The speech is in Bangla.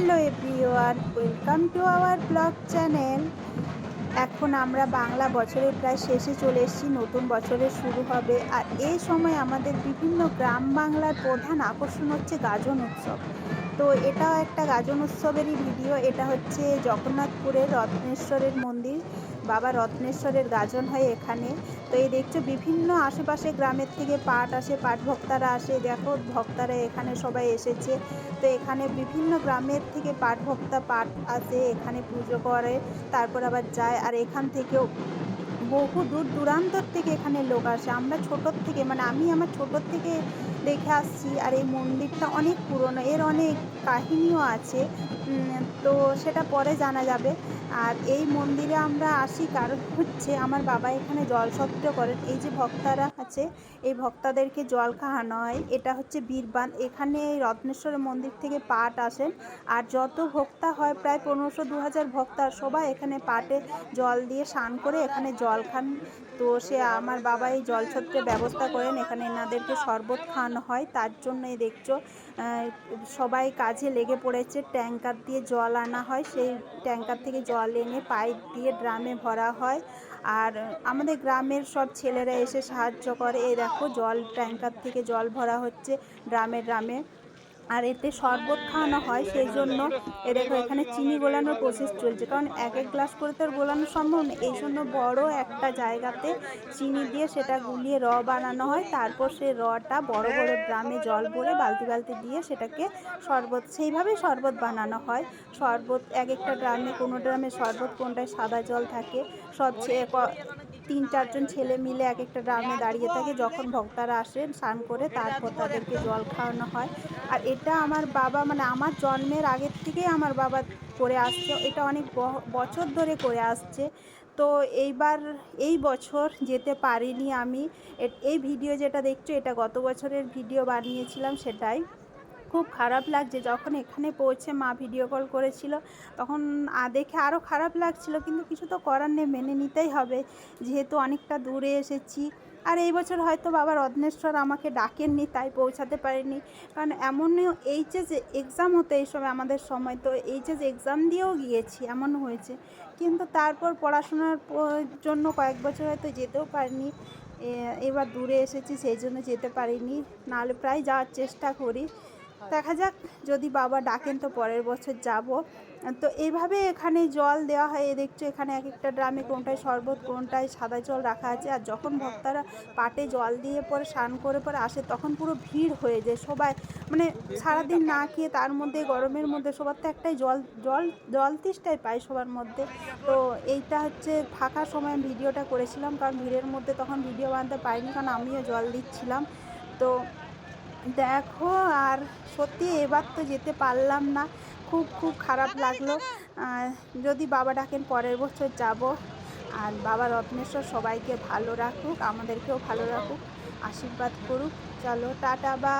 Hello everyone, welcome to our blog channel. এখন আমরা বাংলা বছরের প্রায় শেষে চলে এসেছি, নতুন বছরের শুরু হবে। আর এই সময় আমাদের বিভিন্ন গ্রাম বাংলার প্রধান আকর্ষণ হচ্ছে গাজন উৎসব। তো এটাও একটা গাজন উৎসবেরই ভিডিও। এটা হচ্ছে জগন্নাথপুরের রত্নেশ্বরের মন্দির। বাবা রত্নেশ্বরের গাজন হয় এখানে। তো এই দেখছ, বিভিন্ন আশেপাশে গ্রামের থেকে পাট আসে পাট ভক্তারা আসে। দেখো, ভক্তারা এখানে সবাই এসেছে। তো এখানে বিভিন্ন গ্রামের থেকে পাট ভক্তা পাট আসে, এখানে পুজো করে, তারপর আবার যায়। আর এখান থেকেও বহু দূর, দূরান্তর থেকে এখানে লোক আসে। আমরা ছোটোর থেকে মানে আমি আমার ছোটোর থেকে দেখে আসছি আর এই মন্দিরটা অনেক পুরনো, এর অনেক কাহিনীও আছে। তো সেটা পরে জানা যাবে। আর এই মন্দিরে আমরা আসি কারণ হচ্ছে আমার বাবা এখানে জল সত্য করেন। এই যে ভক্তারা আছে, এই ভক্তাদেরকে জল খাওয়ানো হয়, এটা হচ্ছে বীরবান। এখানে এই রত্নেশ্বর মন্দির থেকে পাট আসেন। আর যত ভক্তা হয়, প্রায় পনেরোশো দু হাজার ভক্তা সবাই এখানে পাটে জল দিয়ে স্নান করে এখানে জল খান। তো সে আমার বাবা এই জলছত্রের ব্যবস্থা করেন। এখানে এনাদেরকে শরবত খাওয়ানো হয়, তার জন্যই দেখছ সবাই কাজে লেগে পড়েছে। ট্যাঙ্কার দিয়ে জল আনা হয়, সেই ট্যাঙ্কার থেকে জল এনে পাইপ দিয়ে ড্রামে ভরা হয়। আর আমাদের গ্রামের সব ছেলেরা এসে সাহায্য করে। এই দেখো, জল ট্যাঙ্কার থেকে জল ভরা হচ্ছে, ড্রামে ড্রামে। আর এতে শরবত খাওয়ানো হয় সেই জন্য এ দেখো এখানে চিনি গোলানোর প্রসেস চলছে। কারণ এক এক গ্লাস করে তো গোলানো সম্ভব না। এই জন্য বড় একটা জায়গাতে চিনি দিয়ে সেটা গুলিয়ে র বানানো হয়। তারপর সেই রটা বড় বড় ড্রামে জল ভরে বালতি বালতি দিয়ে সেটাকে শরবত, সেইভাবেই শরবত বানানো হয়। শরবত, এক একটা গ্রামে কোনো ড্রামে শরবত কোনটায় সাদা জল থাকে, সব তিন চারজন ছেলে মিলে এক একটা ড্রামে দাঁড়িয়ে থাকে। যখন ভক্তারা আসেন স্নান করে তারপর তাদেরকে জল খাওয়ানো হয়। আর এটা আমার বাবা মানে আমার জন্মের আগের থেকেই আমার বাবা করে আসছে। এটা অনেক বছর ধরে করে আসছে। তো এইবার এই বছর যেতে পারিনি আমি। এই ভিডিও যেটা দেখছ, এটা গত বছরের ভিডিও বানিয়েছিলাম সেটাই। খুব খারাপ লাগছে। যখন এখানে পৌঁছে মা ভিডিও কল করেছিল, তখন দেখে আরও খারাপ লাগছিল। কিন্তু কিছু তো করার নেই, মেনে নিতেই হবে। যেহেতু অনেকটা দূরে এসেছি। আর এই বছর হয়তো বাবা রত্নেশ্বর আমাকে ডাকেননি, তাই পৌঁছাতে পারিনি। কারণ এমনও এইচএস এক্সাম হতো এই সময় আমাদের সময়। তো এইচএস এক্সাম দিয়েও গিয়েছি, এমন হয়েছে। কিন্তু তারপর পড়াশোনার জন্য কয়েক বছর হয়তো যেতেও পারিনি। এবার দূরে এসেছি, সেই জন্য যেতে পারিনি। নাহলে প্রায় যাওয়ার চেষ্টা করি। দেখা যাক, যদি বাবা ডাকেন তো পরের বছর যাব। তো এইভাবে এখানে জল দেওয়া হয়, এ দেখছ এখানে এক একটা ড্রামে কোনটায় শরবত, কোনটায় সাদা জল রাখা আছে। আর যখন ভক্তারা পাটে জল দিয়ে পরে স্নান করে পরে আসে, তখন পুরো ভিড় হয়ে যায় সবাই। মানে সারাদিন না খেয়ে তার মধ্যে, গরমের মধ্যে সবার তো একটাই জল জল জল তেষ্টাই পায় সবার মধ্যে। তো এইটা হচ্ছে ফাঁকা সময় ভিডিওটা করেছিলাম, কারণ ভিড়ের মধ্যে তখন ভিডিও বানাতে পারিনি, কারণ আমিও জল দিচ্ছিলাম। তো দেখো আর সত্যি এবার তো যেতে পারলাম না। খুব খুব খারাপ লাগল। যদি বাবা ডাকেন পরের বছর যাব। আর বাবা রত্নেশ্বর সবাইকে ভালো রাখুক আমাদেরকেও ভালো রাখুক আশীর্বাদ করুক। চলো টাটা বা